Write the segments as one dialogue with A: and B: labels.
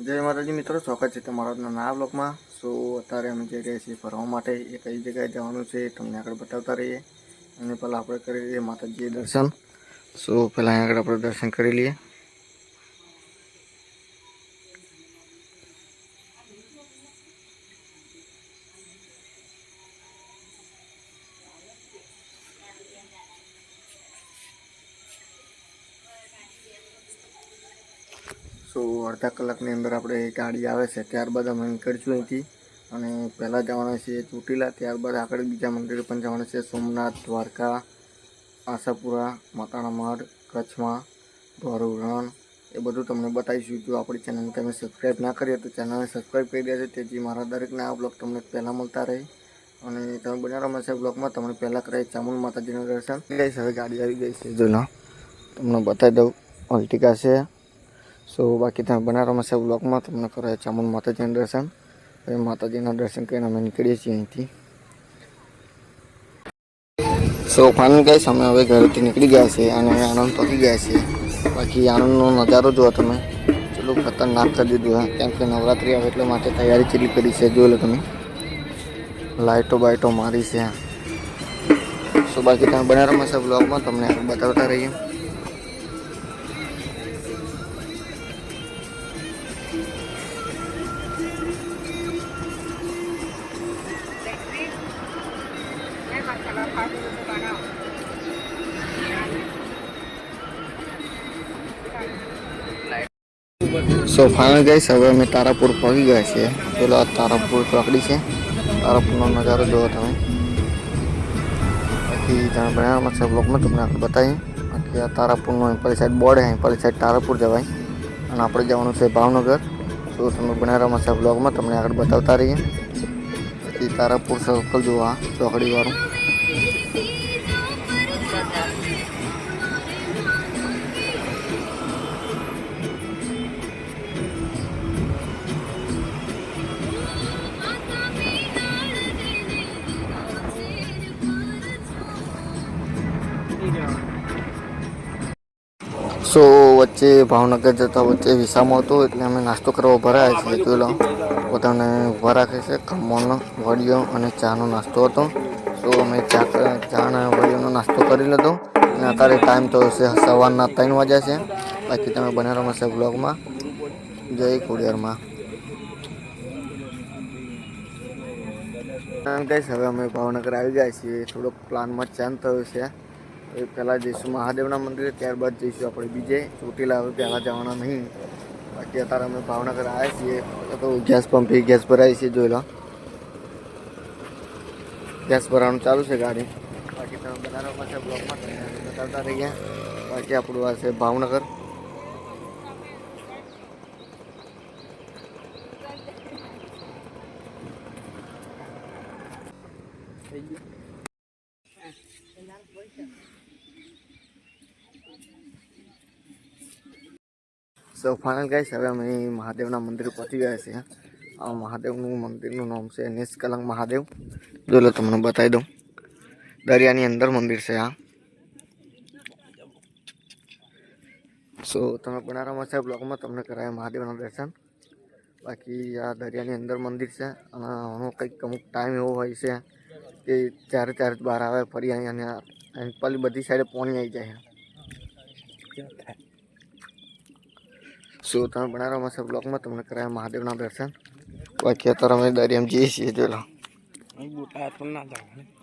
A: જય માતાજી મિત્રો, સ્વાગત છે તમારા નવા બ્લોગમાં સો, અત્યારે અમે જઈ રહ્યા છીએ ફરવા માટે. એ કઈ જગ્યાએ જવાનું છે તમને આગળ બતાવતા રહીએ. અને પહેલાં આપણે કરી લઈએ માતાજીએ દર્શન. સો, પહેલાં આગળ આપણે દર્શન કરી લઈએ. સો અડધા કલાકની અંદર આપણે ગાડી આવે છે, ત્યારબાદ અમે નીકળીશું અહીંથી. અને પહેલાં જવાના છીએ ચોટીલા, ત્યારબાદ આગળ બીજા મંદિરે પણ જવાના છે સોમનાથ, દ્વારકા, આશાપુરા, માતાના મઢ, કચ્છમાં ધોરું રણ, એ બધું તમને બતાવીશું. જો આપણી ચેનલને તમે સબસ્ક્રાઈબ ના કરીએ તો ચેનલને સબસ્ક્રાઈબ કરી દેજો તેથી મારા દરેકના આ બ્લોગ તમને પહેલાં મળતા રહે. અને તમે બન્યા મળશે બ્લોગમાં, તમને પહેલાં કરાય ચામુંડ માતાજીના દર્શન. ગઈ હવે ગાડી આવી ગઈ છે, જો તમને બતાવી દઉં. અલ્ટિકા છે. સો બાકી તમે બનારસમાં છે બ્લોકમાં તમને કરાય ચામુંડ માતાજીના દર્શન. હવે માતાજીના દર્શન કરીને અમે નીકળીએ છીએ અહીંથી. સો ફાઇનલ ગાઈસ અમે હવે ઘરેથી નીકળી ગયા છે અને આનંદ પકી ગયા છે બાકી આનંદનો નજારો જુઓ તમે. ચલો, ખતરનાક કરી દીધું, હે. કેમ કે નવરાત્રિ આવે એટલે માટે તૈયારી ચેટલી કરી છે, જોઈ લો તમે. લાઇટો બાઇટો મારી છે સો બાકી તમે બનારસમાં છે બ્લોગમાં તમને બતાવતા રહીએ. સો ફાઇનલ ગઈશ હવે અમે તારાપુર પહોંચી ગયા છીએ. પેલો આ તારાપુર ચોકડી છે. તારાપુરનો નજારો જુઓ તમે. બાકી તમે બનાવવામાં છે બ્લોકમાં તમને આગળ બતાવીએ બાકી આ તારાપુરનો પેલી સાઈડ બોર્ડ છે પેલી સાઈડ તારાપુર જવાય. અને આપણે જવાનું છે ભાવનગર. તો તમે બનાવવામાં છે બ્લોગમાં તમને આગળ બતાવતા રહીએ. બાકી તારાપુર સર્કલ જોવા ચોકડીવાળું. સો વચ્ચે ભાવનગર જતા વચ્ચે વિસામો હતો એટલે અમે નાસ્તો કરવા ભરાયા છીએ. જોઈ લો પોતાને ઊભા રાખે છે. ખમણનો વડીયો અને ચાનો નાસ્તો હતો. તો અમે ચા ચા અને વડીઓનો નાસ્તો કરી લીધો. અને અત્યારે ટાઈમ તો છે સવારના ત્રણ વાગ્યા છે. બાકી તમે બનાવવામાં છે બ્લોગમાં. જય ખોડિયારમાં ગઈશ હવે અમે ભાવનગર આવી ગયા છીએ. થોડોક પ્લાનમાં ચેન્જ થયો છે. એ પહેલાં જઈશું મહાદેવના મંદિરે ત્યારબાદ જઈશું આપણે બીજે ચોટીલા હવે પહેલાં જવાના નહીં બાકી અત્યારે અમે ભાવનગર આવ્યા છીએ તો ગેસ પંપે ગેસ ભરાય છે જોઈ લો ગેસ ભરવાનું ચાલુ છે ગાડી બાકી તમે બનાવવા છે બ્લોકમાં તમને બતાવતા રહી ગયા બાકી આપણું આ છે ભાવનગર સો ફાઇનલ ગાઈસ હવે અમે મહાદેવના મંદિર પહોંચી ગયા છીએ આ મહાદેવનું મંદિરનું નામ છે નિષ્કલંક મહાદેવ જો લો તમને બતાવી દઉં દરિયાની અંદર મંદિર છે આ સો તમે બનારામાં છે બ્લોગમાં તમને કરાય મહાદેવના દર્શન બાકી આ દરિયાની અંદર મંદિર છે અને આનો કંઈક અમુક ટાઈમ એવો હોય છે કે ત્યારે ત્યારે જ બહાર આવે ફરી અહીંયા અને પેલી બધી સાઈડે પાણી આવી જાય શું તમે બનાવવામાં છે બ્લોગમાં તમને કરાય મહાદેવના દર્શન બાકી અત્યારે અમે દરિયામાં જઈએ છીએ જો લો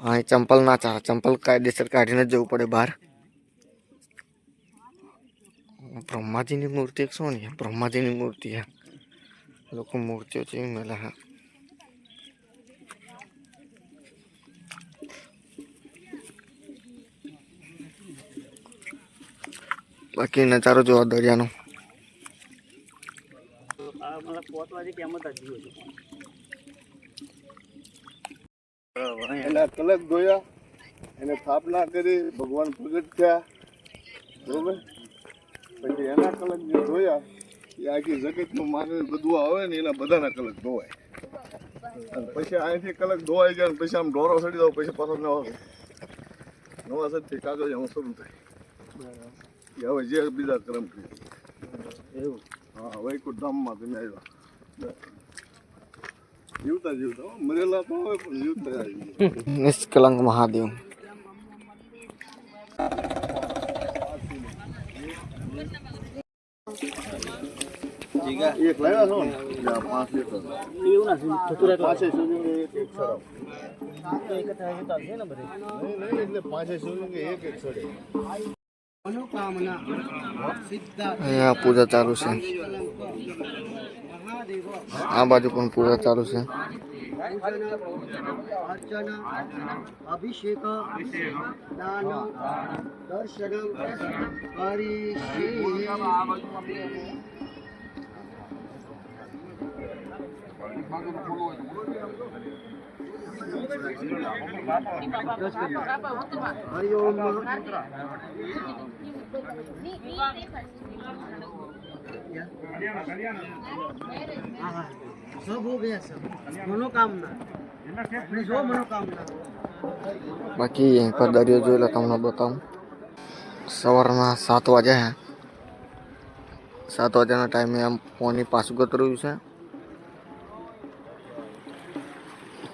A: હા એ ચંપલ ના ચાલે ચંપલ કાયદેસર કાઢીને જ જવું પડે બહાર બ્રહ્માજીની મૂર્તિ એક શું ને બ્રહ્માજીની મૂર્તિ હે લોકો મૂર્તિઓ છે મેલા હે બાકી નજારો જોવા દરિયાનો
B: એના કલક ધોયા. એને સ્થાપના કરી ભગવાન પ્રગટ થયા. બરોબર? પછી એના કલક જે ધોયા એ આખી જગતનું માને બધું આવે ને એના બધાના કલક ધોવાય. અને પછી અહીંથી કલક ધોવાઈ ગયા પછી આમ ઢોરો સડી દો પછી પાછો નવા નવા સદથી કાગળ એમાં શરૂ થાય. હવે જે બીજા ક્રમ કરીએ
A: એવું.
B: હા વૈકુંઠ ધામમાં તમે આવ્યા જીવતા જીવતા હો. મરેલા તો હોય પણ જીવતા આવી ગયા.
A: નિષ્કલંક મહાદેવ
B: એક લાવ્યા છો ને જા, પાંચ લીટર પાંચે સુધી એક એક સરાવ નહીં નહીં એટલે પાંચે સુધી એક એક સડે
A: અહીંયા પૂજા ચાલુ છે. આ બાજુ પણ પૂજા ચાલુ છે.
C: અભિષેક દાન દર્શન કરીશી હરિ ઓમ सब हो गया सब मनोकामना अपनी जो मनोकामना
A: બાકી અહીં પર દરિયો જોઈ લો તમને બતાવું સવારના સાત વાગ્યા છે સાત વાગ્યાના ટાઈમે આમ પોની પાછું ગતર્યું છે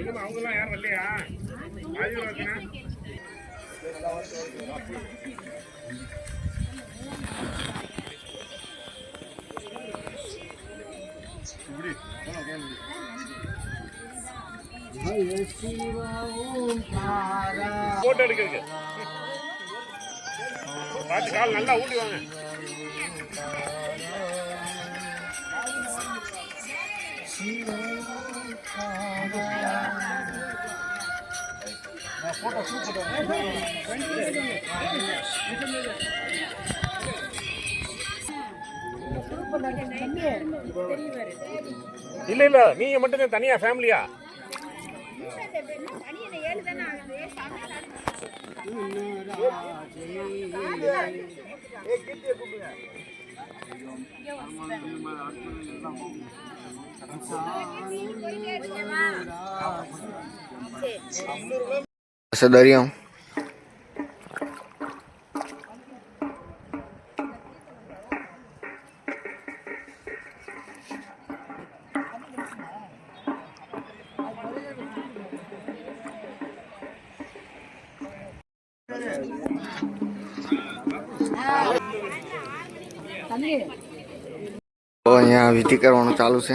A: இல்லைம்மா
C: அவங்கெல்லாம் யாரும் இல்லையா
D: போட்டோ எடுக்க பார்த்து கால் நல்லா ஊட்டி வாங்க. போட்டோ சூப்பர் இல்ல இல்ல நீங்க மட்டும் தனியா ஃபேமிலியா
A: ஏ கிட்டிய கூப்பிடுங்க દરિયો તો અહીંયા વિધિ કરવાનું ચાલુ છે.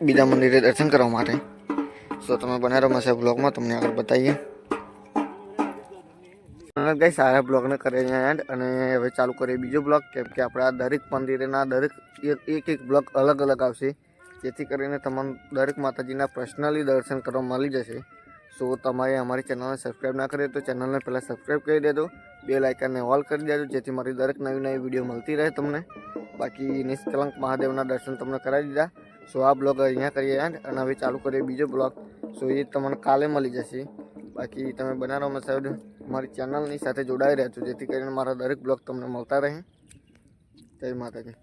A: બીજા મંદિરે દર્શન કરવા માટે તો તમે બનાવો છે બ્લોગમાં તમને આગળ બતાવીએ ગઈ સારા બ્લોગને કરે અહીંયા એન્ડ અને હવે ચાલુ કરીએ બીજો બ્લોગ કેમ કે આપણા દરેક મંદિરેના દરેક એક- એક એક બ્લોગ અલગ અલગ આવશે જેથી કરીને તમને દરેક માતાજીના પર્સનલી દર્શન કરવા મળી જશે સો તમારે અમારી ચેનલને સબસ્ક્રાઈબ ના કરીએ તો ચેનલને પહેલાં સબસ્ક્રાઈબ કરી દેજો બે લાઇકનને ઓલ કરી દેજો જેથી મારી દરેક નવી નવી વિડીયો મળતી રહે તમને બાકી નિષ્કલંક મહાદેવના દર્શન તમને કરાવી દીધા સો આ બ્લોગ અહીંયા કરીએ એન્ડ અને હવે ચાલુ કરીએ બીજો બ્લોગ. સો એ તમને કાલે મળી જશે. બાકી તમે બનાવવામાં સાહેબ મારી ચેનલની સાથે જોડાઈ રહ્યા છો જેથી કરીને મારા દરેક બ્લોગ તમને મળતા રહે. જય માતાજી.